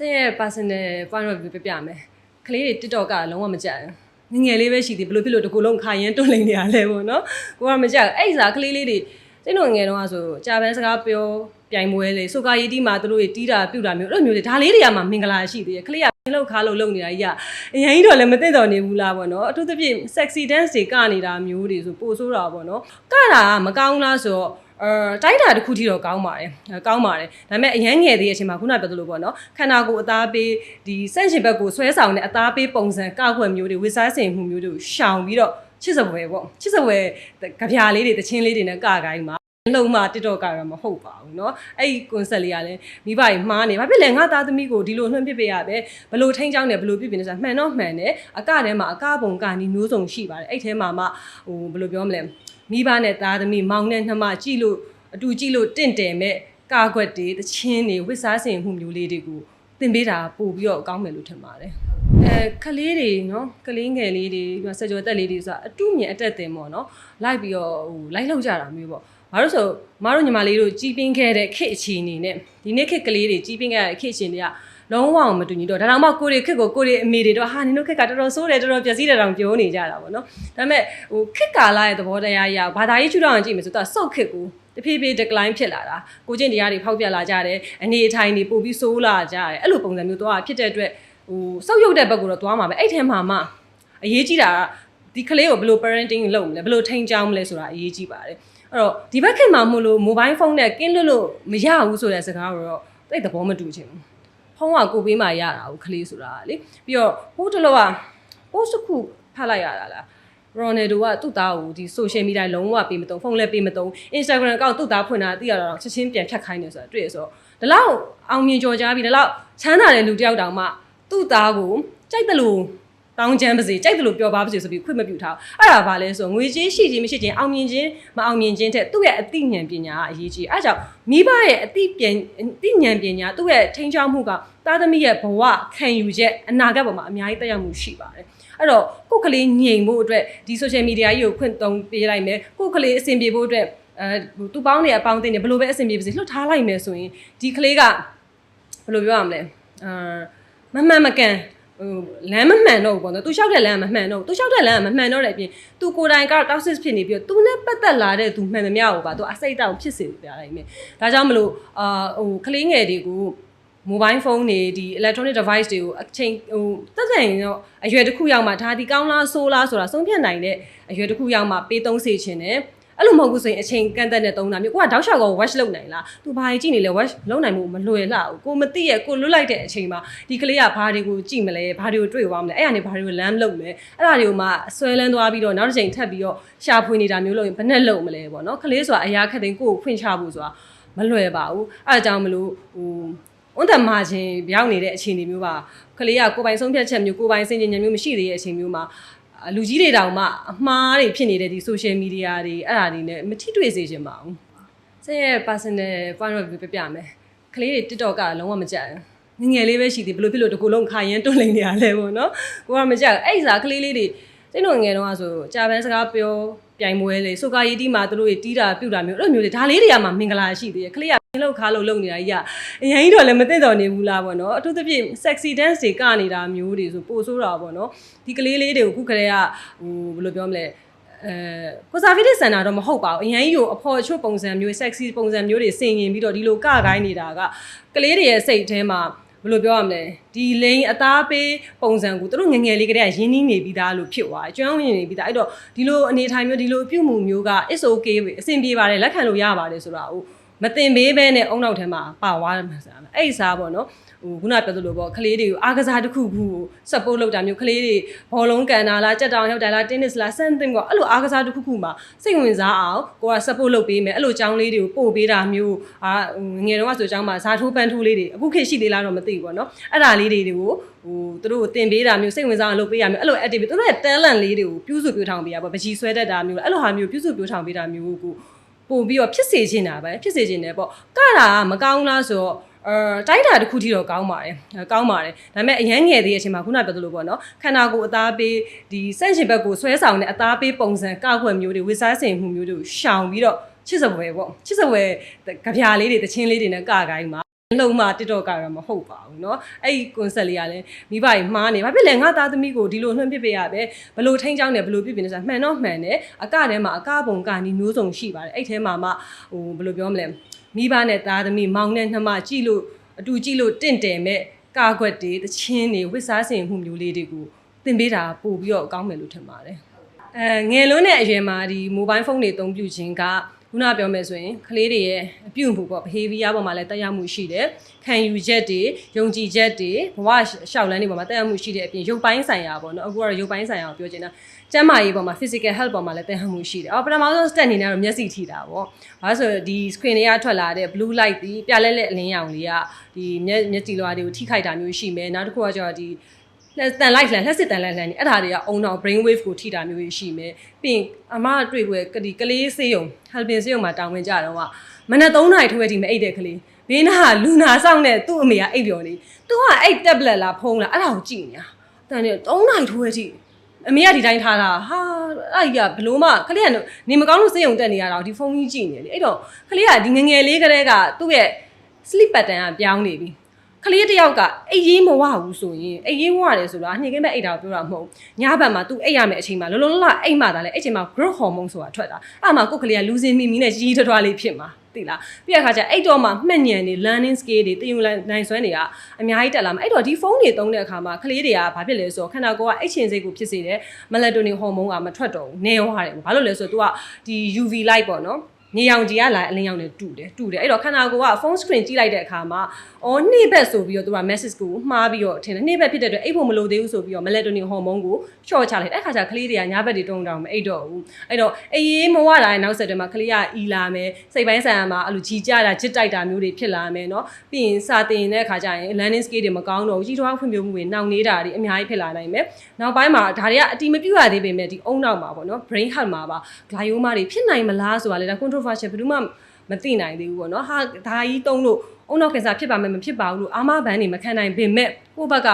ဆင်းရဲ့ personal point of view ပြပြမယ်ကလေးတွေ TikTok ကလုံးဝမကြိုက်ဘူးငယ်ငယ်လေးပဲရှိသေးဘယ်လိုဖြစ်လို့တကူလုံးခါရင်တွန့်လိန်နေရလဲပေါ့နော်ကိုကမကြိုက်ဘူးအဲ့စားကလေးလေးတွေစိတ်တို့ငယ်တုန်းကဆိုကြာပန်းစကားပြောပြိုင်ပွဲလေဆိုကာရီတီမှာသူတို့တွေတီးတာပြုတ်တာမျိုးအဲ့လိုမျိုးတွေဒါလေးတွေကမှမင်္ဂလာရှိသေးတယ်ကလေးကပြင်းလို့ခါလို့လုံနေတာကြီးကအရင်ကြီးတော့လည်းမသိတော်နေဘူးလားပေါ့နော်အထူးသဖြင့် sexy dance တွေကနေတာမျိုးတွေဆိုပိုဆိုးတာပေါ့နော်ကတာကမကောင်းလားဆိုတော့ အဲတိုက်တာတစ်ခုထိတော့ကောင်းပါတယ်အဲကောင်းပါတယ်ဒါပေမဲ့အရန်ငယ်သေးတဲ့အချိန်မှာခုနပြောသလိုပေါ့နော်ခန္ဓာကိုယ်အသားပေးဒီစန့်ရှင်ဘက်ကိုဆွဲဆောင်တဲ့အသားပေးပုံစံကောက်ွယ်မျိုးတွေဝစ်စားစင်မှုမျိုးတွေကိုရှောင်ပြီးတော့ချစ်စပွဲပေါ့ချစ်စပွဲကြပြာလေးတွေတချင်းလေးတွေနဲ့ကကိုင်းမှာ လုံးမတစ်တော့ကတော့မဟုတ်ပါဘူးเนาะအဲ့ဒီ concept လေးကလည်းမိဘကြီးမှားနေဘာဖြစ်လဲငါသားသမီးကိုဒီလိုနှွှင့်ပစ်ပေးရပဲဘလို့ထိန်းချောင်းတယ်ဘလို့ပြစ်ပြနေဆိုတာမှန်တော့မှန်တယ်အကထဲမှာအကပုံကနီမျိုးစုံရှိပါတယ်အဲ့ထဲမှာမှဟိုဘယ်လိုပြောမလဲမိဘနဲ့သားသမီးမောင်နဲ့နှမကြည့်လို့အတူကြည့်လို့တင့်တယ်မဲ့ကာကွက်တွေတချင်းတွေဝစ်စားစင်မှုမျိုးလေးတွေကိုသင်ပေးတာပို့ပြီးတော့ကောင်းမယ်လို့ထင်ပါတယ်အဲကလေးတွေနော်ကလေးငယ်လေးတွေပြီးတော့ဆက်ကြောတက်လေးတွေဆိုတာအတူမြင်အတက်တင်ပေါ့နော်လိုက်ပြီးတော့ဟိုလိုက်လောက်ကြတာမျိုးပေါ့ ဘာလို့ဆိုမတို့ညီမလေးတို့ကြီးပင်းခဲ့တဲ့ခေတ်အခြေအနေနဲ့ဒီနေ့ခေတ်ကလေးတွေကြီးပင်းခဲ့တဲ့ခေတ်အခြေအနေကလုံးဝမတူညီတော့ဒါတောင်မှကိုရီခက်ကိုကိုရီအမေတွေတော့ဟာနင်တို့ခက်ကတော်တော်ဆိုးတယ်တော်တော်ပျက်စီးတယ်တောင်ပြောနေကြတာပေါ့နော်ဒါပေမဲ့ဟိုခက်ကာလာရဲ့သဘောတရားအရဘာသာရေးချူတော့အောင်ကြည့်မယ်ဆိုတော့စုတ်ခက်ကိုတဖြည်းဖြည်း decline ဖြစ်လာတာကိုကျင့်တရားတွေဖောက်ပြလာကြတယ်အနေအထိုင်တွေပို့ပြီးဆိုးလာကြတယ်အဲ့လိုပုံစံမျိုးတော့ဖြစ်တဲ့အတွက်ဟိုစုတ်ရုပ်တဲ့ဘက်ကိုတော့သွားမှာပဲအဲ့ထဲမှာမှအရေးကြီးတာကဒီကလေးကိုဘယ်လို parenting လုပ်မလဲဘယ်လိုထိန်းချောင်းမလဲဆိုတာအရေးကြီးပါတယ် အဲ့တော့ဒီဘက်ခင်မှာမို့လို့ mobile phone နဲ့ကင်းလွတ်လို့မရဘူးဆိုတဲ့စကားကိုတော့တိတ်သဘောမတူချင်ဘူးဖုန်းကကိုပေးမှရတာကိုကလေးဆိုတာလေပြီးတော့ဟိုတလောက post တစ်ခုဖတ်လိုက်ရတာလားရိုနယ်ဒိုကသူ့သားကိုဒီ social media လုံးဝပေးမသုံးဖုန်းလည်းပေးမသုံး Instagram အကောင့်သူ့သားဖွင့်တာသိရတော့ချက်ချင်းပြန်ဖြတ်ခိုင်းနေဆိုတာတွေ့ရဆိုတော့ဒီလောက်အောင်မြင်ကြော်ကြားပြီးဒီလောက်ချမ်းသာတဲ့လူတစ်ယောက်တောင်မှသူ့သားကိုကြိုက်တယ်လို့ တောင်းချမ်းပါစေကြိုက်တယ်လို့ပြောပါပါစေဆိုပြီးခွင့်မပြုထားအဲ့ဒါဘာလဲဆိုငွေကြေးရှိခြင်းမရှိခြင်းအောင်မြင်ခြင်းမအောင်မြင်ခြင်းတဲ့သူ့ရဲ့အသိဉာဏ်ပညာကအရေးကြီးအဲ့ကြောင့်မိဘရဲ့အသိပညာအသိဉာဏ်ပညာသူ့ရဲ့ထိန်းချောင်းမှုကသားသမီးရဲ့ဘဝခံယူချက်အနာဂတ်ပေါ်မှာအများကြီးတက်ရောက်မှုရှိပါတယ်အဲ့တော့ကိုယ့်ကလေးညင်ဖို့အတွက်ဒီ social media ကြီးကိုခွင့်သုံးပေးလိုက်မယ်ကိုယ့်ကလေးအဆင်ပြေဖို့အတွက်အဲသူပေါင်းနေအပေါင်းအသင်းတွေဘယ်လိုပဲအဆင်ပြေပါစေလှုပ်ထားလိုက်မယ်ဆိုရင်ဒီကလေးကဘယ်လိုပြောရမလဲအာမမှန်မကန် ဟိုလမ်းမမှန်တော့ဘူးပေါ့နော်။ तू လျှောက်တဲ့လမ်းကမမှန်တော့ဘူး။ तू လျှောက်တဲ့လမ်းကမမှန်တော့တဲ့အပြင် तू ကိုယ်တိုင်က toxic ဖြစ်နေပြီးတော့ तू နဲ့ပတ်သက်လာတဲ့ तू မှန်သမျှကိုပါ तू အစိတ်တောင်ဖြစ်စေပြလိုက်မယ်။ဒါကြောင့်မလို့အာဟိုကလေးငယ်တွေကို mobile phone တွေဒီ electronic device တွေကိုအချိန်ဟိုတက်တဲ့ရင်တော့အရွယ်တစ်ခုရောက်မှဒါဒီကောင်းလားဆိုးလားဆိုတာဆုံးဖြတ်နိုင်တဲ့အရွယ်တစ်ခုရောက်မှပေးသုံးစေခြင်းနဲ့ အဲ့လိုမဟုတ်ဘူးဆိုရင်အချိန်ကန့်သက်နဲ့သုံးတာမျိုးကိုကတောက်လျှောက်ကော watch လုပ်နိုင်လားသူဘာကြီးကြည့်နေလဲ watch လုပ်နိုင်မှုမလွယ်လှဘူးကိုမသိရကိုလွတ်လိုက်တဲ့အချိန်မှာဒီကလေးကဘာတွေကိုကြည့်မလဲဘာတွေကိုတွေ့သွားမလဲအဲ့ဒါနေဘာတွေကိုလမ်းလုပ်မလဲအဲ့ဒါတွေကိုမှဆွဲလန်းသွားပြီးတော့နောက်တစ်ချိန်ထပ်ပြီးတော့ရှာဖွေနေတာမျိုးလုပ်ရင်ဘယ်နဲ့လုပ်မလဲပေါ့နော်ကလေးဆိုတာအရာခက်တဲ့ကိုကိုဖွင့်ချဖို့ဆိုတာမလွယ်ပါဘူးအဲ့ဒါကြောင့်မလို့ဟိုဝန်တမာခြင်းပြောင်းနေတဲ့အခြေအနေမျိုးပါကလေးကကိုယ်ပိုင်ဆုံးဖြတ်ချက်မျိုးကိုယ်ပိုင်စင်ကြင်ဉာဏ်မျိုးမရှိသေးတဲ့အချိန်မျိုးမှာ လူကြီးတွေတောင်မှအမှားတွေဖြစ်နေတဲ့ဒီ social media တွေအဲ့ဒါတွေနဲ့မထိတွေ့စေချင်ပါဘူး။ဆက်ရဲ့ personal point of view ပြပြမယ်။ကလေးတွေ TikTok ကလုံးဝမကြိုက်ဘူး။ငယ်ငယ်လေးပဲရှိသေးဘယ်လိုဖြစ်လို့တကူလုံးခါရင်တွန့်လိန်နေရလဲပေါ့နော်။ကိုကမကြိုက်ဘူး။အဲ့ဒီစားကလေးလေးတွေစိတ်တို့ငယ်တုန်းကဆိုကြာပန်းစကားပြော ပြိုင်ပွဲလေဆိုကာရီတီမှာသူတို့တွေတီးတာပြုတ်တာမျိုးအဲ့လိုမျိုးတွေဒါလေးတွေကမှမင်္ဂလာရှိသေးတယ်။ကလေးကပြင်းလို့ခါလို့လုံနေတာကြီးကအရင်ကြီးတော့လည်းမသိတော်နေဘူးလားပေါ့နော်အထူးသဖြင့် sexy dance တွေကနေတာမျိုးတွေဆိုပိုဆိုးတာပေါ့နော်ဒီကလေးလေးတွေကိုခုခရဲကဟိုဘယ်လိုပြောမလဲအဲကိုစာဖီတစ်စင်တာတော့မဟုတ်ပါဘူးအရင်ကြီးကိုအဖော်ချွတ်ပုံစံမျိုး sexy ပုံစံမျိုးတွေဆင်ရင်ပြီးတော့ဒီလိုကကိုင်းနေတာကကလေးတွေရဲ့စိတ်ထဲမှာ ဘယ်လိုပြောရမလဲဒီလိန်အသားပေးပုံစံကိုသူတို့ငယ်ငယ်လေးကတည်းကရင်းနှီးနေပြီးသားလို့ဖြစ်သွားတယ်ကျွမ်းဝင်နေပြီးသားအဲ့တော့ဒီလိုအနေထိုင်မျိုးဒီလိုပြုမှုမျိုးက is okay ပဲအဆင်ပြေပါတယ်လက်ခံလို့ရပါတယ်ဆိုတာကို မတင်ပေးဘဲနဲ့အုံနောက်ထဲမှာပါသွားတယ်မှာစားအဲ့ဒီစားပေါ့နော်ဟိုခုနပြောသလိုပေါ့ကလေးတွေကိုအားကစားတစ်ခုခုကို support လုပ်တာမျိုးကလေးတွေဘောလုံးကန်တာလားကြက်တောင်ရောက်တာလား tennis လား something ပေါ့အဲ့လိုအားကစားတစ်ခုခုမှာစိတ်ဝင်စားအောင်ကိုက support လုပ်ပေးမယ်အဲ့လိုចောင်းလေးတွေကိုပို့ပေးတာမျိုးအာငယ်တုန်းကဆိုចောင်းမှာဇာထိုးပန်းထိုးလေးတွေအခုခေတ်ရှိသေးလားတော့မသိဘူးပေါ့နော်အဲ့ဒါလေးတွေကိုဟိုသူတို့ကိုတင်ပေးတာမျိုးစိတ်ဝင်စားအောင်လုပ်ပေးရမျိုးအဲ့လို activity သူတို့ရဲ့ talent လေးတွေကိုပြုစုပြောထောင်ပေးရပေါ့ပကြီးဆွဲတတ်တာမျိုးအဲ့လိုဟာမျိုးပြုစုပြောထောင်ပေးတာမျိုးကို ပို့ပြီးတော့ဖြစ်စေချင်တာပဲဖြစ်စေချင်တယ်ပေါ့ကတာကမကောင်းလားဆိုတော့အဲတိုက်တာတစ်ခုထိတော့ကောင်းပါတယ်ကောင်းပါတယ်ဒါပေမဲ့အရန်ငယ်သေးတဲ့အချိန်မှာခုနပြောသလိုပေါ့နော်ခန္ဓာကိုယ်အသားပေးဒီစန့်ရှင်ဘက်ကိုဆွဲဆောင်တဲ့အသားပေးပုံစံကောက်ွယ်မျိုးတွေဝစ်စားစင်မှုမျိုးတွေကိုရှောင်ပြီးတော့ချစ်စပွဲပေါ့ချစ်စပွဲကြပြာလေးတွေတချင်းလေးတွေနဲ့ကကိုင်းမှာ လုံမ TikTok ကတော့မဟုတ်ပါဘူးเนาะအဲ့ဒီ concept လေးကလည်းမိဘကြီးမှားနေဘာဖြစ်လဲငါသားသမီးကိုဒီလိုနှွှင့်ပစ်ပေးရပဲဘလို့ထိန်းချောင်းတယ်ဘလို့ပြစ်ပြနေဆိုတာမှန်တော့မှန်တယ်အကထဲမှာအကပုံကနီမျိုးစုံရှိပါတယ်အဲ့ထဲမှာမှဟိုဘယ်လိုပြောမလဲမိဘနဲ့သားသမီးမောင်နဲ့နှမကြည့်လို့အတူကြည့်လို့တင့်တယ်မဲ့ကာကွက်တွေတချင်းတွေဝစ်စားစင်မှုမျိုးလေးတွေကိုသင်ပေးတာပို့ပြီးတော့အကောင်းမယ်လို့ထင်ပါတယ် အဲငယ်လုံးတဲ့အရွယ်မှာဒီ mobile phone တွေအသုံးပြုခြင်းက ခုနပြောမယ်ဆိုရင်ကလေးတွေရဲ့အပြုအမူပေါ့ behavior ပေါ်မှာလည်းတက်ရောက်မှုရှိတယ်ခံယူချက်တွေယုံကြည်ချက်တွေဘဝရှောက်လန်းတွေပေါ်မှာတက်ရောက်မှုရှိတဲ့အပြင်ရုပ်ပိုင်းဆိုင်ရာပေါ့နော်အခုကတော့ရုပ်ပိုင်းဆိုင်ရာကိုပြောချင်တာကျန်းမာရေးပေါ်မှာ physical health ပေါ်မှာလည်းတက်ရောက်မှုရှိတယ်အော်ပထမဆုံး step အနေနဲ့ကတော့မျက်စိထိတာပေါ့ဘာလို့ဆိုဒီ screen တွေကထွက်လာတဲ့ blue light ဒီပြလဲလဲအလင်းရောင်လေးကဒီမျက်မျက်ကြည်လွှာတွေကိုထိခိုက်တာမျိုးရှိမယ်နောက်တစ်ခုကကျတော့ဒီ လက်တန်လိုက်လန်လက်စစ်တန်လိုက်လန်နေအဲ့ဒါတွေကအုံတော့ brain wave ကိုထိတာမျိုးကြီးရှိမယ်ပြီးရင်အမကတွေ့ပွဲကဒီကလေးစေးုံ helping စေးုံမှာတောင်းဝင်ကြတော့ကမနက်3နာရီထိုးရဒီမအိတ်တဲ့ကလေးဘေးနာကလူနာဆောင်တဲ့သူ့အမေကအိတ်ပြော်နေသူကအဲ့ tablet လားဖုန်းလားအဲ့ဒါကိုကြည့်နေတာတန်နေ3နာရီထိုးရထိအမေကဒီတိုင်းထားတာဟာအဲ့ကြီးကဘလို့မှကလေးကနေမကောင်းလို့စေးုံတက်နေရတာဒီဖုန်းကြီးကြည့်နေလေအဲ့တော့ကလေးကဒီငငယ်လေးကလေးကသူ့ရဲ့ sleep pattern ကပြောင်းနေပြီ ကလေးတစ်ယောက်ကအိပ်ရေးမဝဘူးဆိုရင်အိပ်ရေးဝရတယ်ဆိုတာညှင်ကင်းမဲ့အိပ်တာကိုပြောတာမဟုတ်ညဘက်မှာ तू အိပ်ရမယ့်အချိန်မှာလုံးလုံးလအိပ်မှသာလေအဲ့ချိန်မှာ growth hormone ဆိုတာထွက်တာအဲ့မှာကိုယ်ကလေးကလူစင်မိမိနဲ့ကြီးကြီးထွားထွားလေးဖြစ်မှာသိလားပြီးတဲ့အခါကျအိတ်တော့မှမှတ်ဉဏ်နေ learning skill တွေတည်ယူနိုင်စွမ်းတွေကအများကြီးတက်လာမှာအဲ့တော့ဒီဖုန်းတွေသုံးတဲ့အခါမှာကလေးတွေကဘာဖြစ်လဲဆိုတော့ခန္ဓာကိုယ်ကအိတ်ချင်စိတ်ကိုဖြစ်စေတယ် melatonin hormone ကမထွက်တော့ဘူးနေရောရတယ်ဘာလို့လဲဆိုတော့ तू ကဒီ UV light ပေါ့နော် နေရောင်ကြီးကလာအလင်းရောင်နဲ့တူတယ်တူတယ်အဲ့တော့ခန္ဓာကိုယ်က phone screen ကြည့်လိုက်တဲ့အခါမှာအော်နှိဘက်ဆိုပြီးတော့သူက message ကိုမှားပြီးတော့ထင်တယ်နှိဘက်ဖြစ်တဲ့အတွက်အိပ်ဖို့မလိုသေးဘူးဆိုပြီးတော့ melatonin hormone ကိုချော့ချလိုက်အဲ့ခါကျကလေးတွေကညဘက်တွေတုံးတောင်မအိပ်တော့ဘူးအဲ့တော့အေးရေးမဝတာရဲ့နောက်ဆက်တွဲမှာကလေးကအီလာမယ်စိတ်ပိုင်းဆိုင်ရာမှာအဲ့လိုကြီးကြတာဂျစ်တိုက်တာမျိုးတွေဖြစ်လာမယ်เนาะပြီးရင်စာတင်တဲ့အခါကျရင် learning skill တွေမကောင်းတော့ဘူးကြီးထွားဖွံ့ဖြိုးမှုတွေနှောင့်နှေးတာတွေအများကြီးဖြစ်လာနိုင်မယ်နောက်ပိုင်းမှာဒါတွေကအတိမပြုတ်ရသေးပေမဲ့ဒီအုံနောက်မှာပေါ့เนาะ brain health မှာပါ glioma တွေဖြစ်နိုင်မလားဆိုတာလေဒါ controversial ဘယ်သူမှမသိနိုင်သေးဘူးပေါ့နော်ဟာဒါကြီးတုံးလို့အုံနောက်ကင်ဆာဖြစ်ပါမယ်မဖြစ်ပါဘူးလို့အာမဘန်နေမခံနိုင်ပေမဲ့ကိုယ့်ဘက်က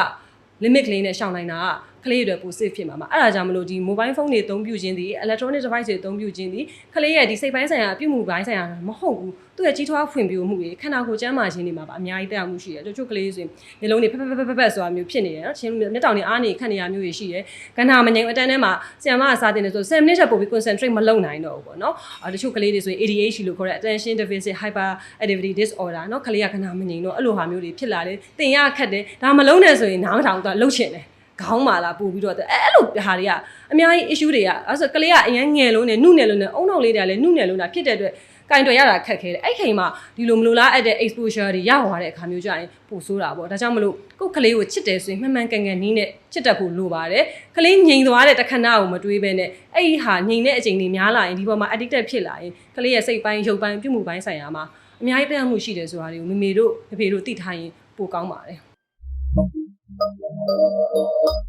limit ကလေးနဲ့ရှောင်နိုင်တာက ကလေးတွေပို safe ဖြစ်မှာပါအဲ့ဒါကြောင့်မလို့ဒီ mobile phone တွေအသုံးပြုခြင်းဒီ electronic device တွေအသုံးပြုခြင်းဒီကလေးရဲ့ဒီစိတ်ပိုင်းဆိုင်ရာအပြုမှုပိုင်းဆိုင်ရာမဟုတ်ဘူးသူ့ရဲ့ကြီးထွားဖွံ့ဖြိုးမှုတွေခန္ဓာကိုယ်ကျန်းမာခြင်းတွေမှာပါအများကြီးတက်ရောက်မှုရှိတယ်တချို့ကလေးဆိုရင်မျိုးလုံးတွေဖက်ဖက်ဖက်ဖက်ဖက်ဆိုတာမျိုးဖြစ်နေတယ်နော်ချင်းမျက်တောင်တွေအားနေခန့်နေရမျိုးတွေရှိတယ်ကန္နာမငြိမ်အတန်းထဲမှာဆရာမကစားတင်နေဆို10 minutes ပို့ပြီး concentrate မလုပ်နိုင်တော့ဘူးပေါ့နော်အဲတချို့ကလေးတွေဆိုရင် ADHD လို့ခေါ်တဲ့ attention deficit hyperactivity disorder နော်ကလေးကကန္နာမငြိမ်တော့အဲ့လိုဟာမျိုးတွေဖြစ်လာတယ်တင်ရခက်တယ်ဒါမလုံးနဲ့ဆိုရင်နားမထောင်တော့လှုပ်ချင်တယ် ခေါင်းမာလာပို့ပြီးတော့အဲအဲ့လိုဟာတွေကအများကြီး issue တွေကအဲဆိုကလေးကအရင်ငယ်လုံးနဲ့နှုတ်နယ်လုံးနဲ့အုံနောက်လေးတွေကလည်းနှုတ်နယ်လုံးတာဖြစ်တဲ့အတွက်ကင်တွယ်ရတာခက်ခဲတယ်အဲ့ချိန်မှာဒီလိုမလိုလားအဲ့တဲ့ exposure တွေရသွားတဲ့အခါမျိုးကြရင်ပိုဆိုးတာပေါ့ဒါကြောင့်မလို့ကိုယ်ကလေးကိုချစ်တယ်ဆိုရင်မှန်မှန်ကန်ကန်နီးနဲ့ချစ်တတ်ဖို့လိုပါတယ်ကလေးငြိမ်သွားတဲ့တခဏကိုမတွေးဘဲနဲ့အဲ့ဒီဟာငြိမ်တဲ့အချိန်တွေများလာရင်ဒီပေါ်မှာ addicted ဖြစ်လာရင်ကလေးရဲ့စိတ်ပိုင်းရုပ်ပိုင်းပြုမှုပိုင်းဆိုင်ရာမှာအများကြီးတက်ရောက်မှုရှိတယ်ဆိုတာတွေကိုမမေတို့ဖေဖေတို့သိထားရင်ပိုကောင်းပါတယ် Thank you.